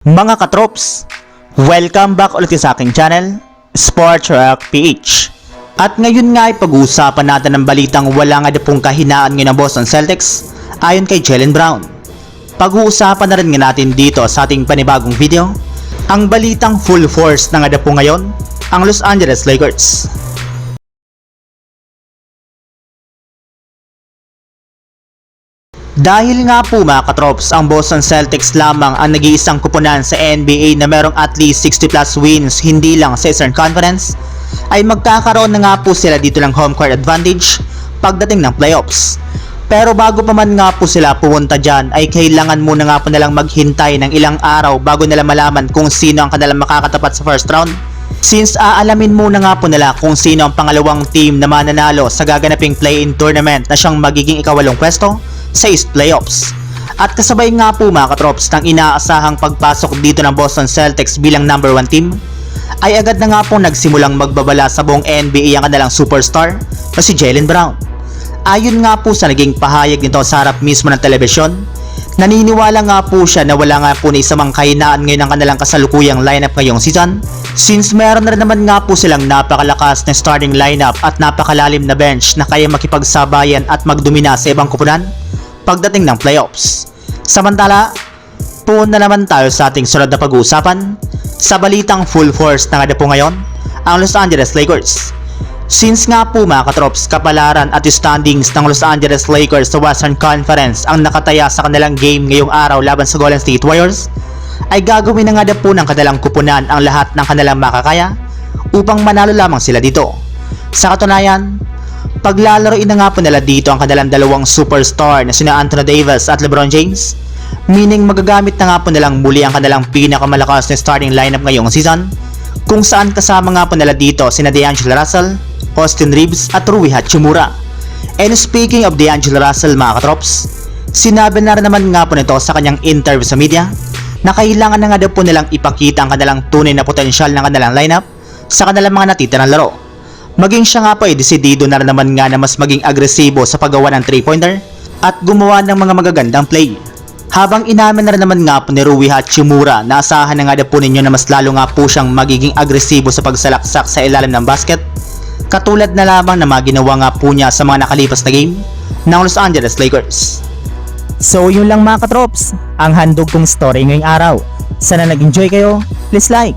Mga katrops, welcome back ulit sa aking channel, Sports Rock PH. At ngayon nga ay pag-uusapan natin ang balitang wala nga pong kahinaan ngayon ng Boston Celtics ayon kay Jalen Brown. Pag-uusapan na rin nga natin dito sa ating panibagong video, ang balitang full force na nga po ngayon, ang Los Angeles Lakers. Dahil nga po mga katrops, ang Boston Celtics lamang ang nag-iisang kupunan sa NBA na merong at least 60 plus wins hindi lang sa Eastern Conference, ay magkakaroon na nga po sila dito ng home court advantage pagdating ng playoffs. Pero bago pa man nga po sila pumunta dyan ay kailangan muna nga po nilang maghintay ng ilang araw bago nila malaman kung sino ang kanilang makakatapat sa first round. Since aalamin muna nga po nila kung sino ang pangalawang team na mananalo sa gaganaping play-in tournament na siyang magiging ikawalong pwesto sa East Playoffs. At kasabay nga po mga katrops ng inaasahang pagpasok dito ng Boston Celtics bilang number 1 team, ay agad na nga po nagsimulang magbabala sa buong NBA ang kanilang superstar na si Jalen Brown. Ayon nga po sa naging pahayag nito sa harap mismo ng telebisyon, naniniwala nga po siya na wala nga po na isa mang kahinaan ngayon ang kanilang kasalukuyang lineup ngayong season since meron na rin naman nga po silang napakalakas na starting lineup at napakalalim na bench na kaya makipagsabayan at magdomina sa ibang kupunan pagdating ng playoffs. Samantala, po na naman tayo sa ating sunod na pag-uusapan sa balitang full force na nga po ngayon ang Los Angeles Lakers. Since nga po mga katrops, kapalaran at standings ng Los Angeles Lakers sa Western Conference ang nakataya sa kanilang game ngayong araw laban sa Golden State Warriors, ay gagawin na nga na po ng kanilang kupunan ang lahat ng kanilang makakaya upang manalo lamang sila dito. Sa katunayan, paglalaroin na nga po nila dito ang kanilang dalawang superstar na sina Anthony Davis at LeBron James, meaning magagamit na nga po nilang muli ang kanilang pinakamalakas na starting lineup ngayong season, kung saan kasama nga po nila dito sina D'Angelo Russell, Austin Reeves at Rui Hachimura. And speaking of D'Angelo Russell mga katrops, sinabi na rin naman nga po nito sa kanyang interview sa media na kailangan na nga daw po nilang ipakita ang kanilang tunay na potensyal ng kanilang lineup sa kanilang mga natitirang laro. Maging siya nga po ay desidido na naman nga na mas maging agresibo sa paggawa ng 3-pointer at gumawa ng mga magagandang play. Habang inamin na naman nga po ni Rui Hachimura na asahan na nga daw po ninyo na mas lalo nga po siyang magiging agresibo sa pagsalaksak sa ilalim ng basket katulad na lamang na mga ginawa nga po niya sa mga nakalipas na game ng Los Angeles Lakers. So yun lang mga katrops, ang handog kong story ngayong araw. Sana nag-enjoy kayo, please like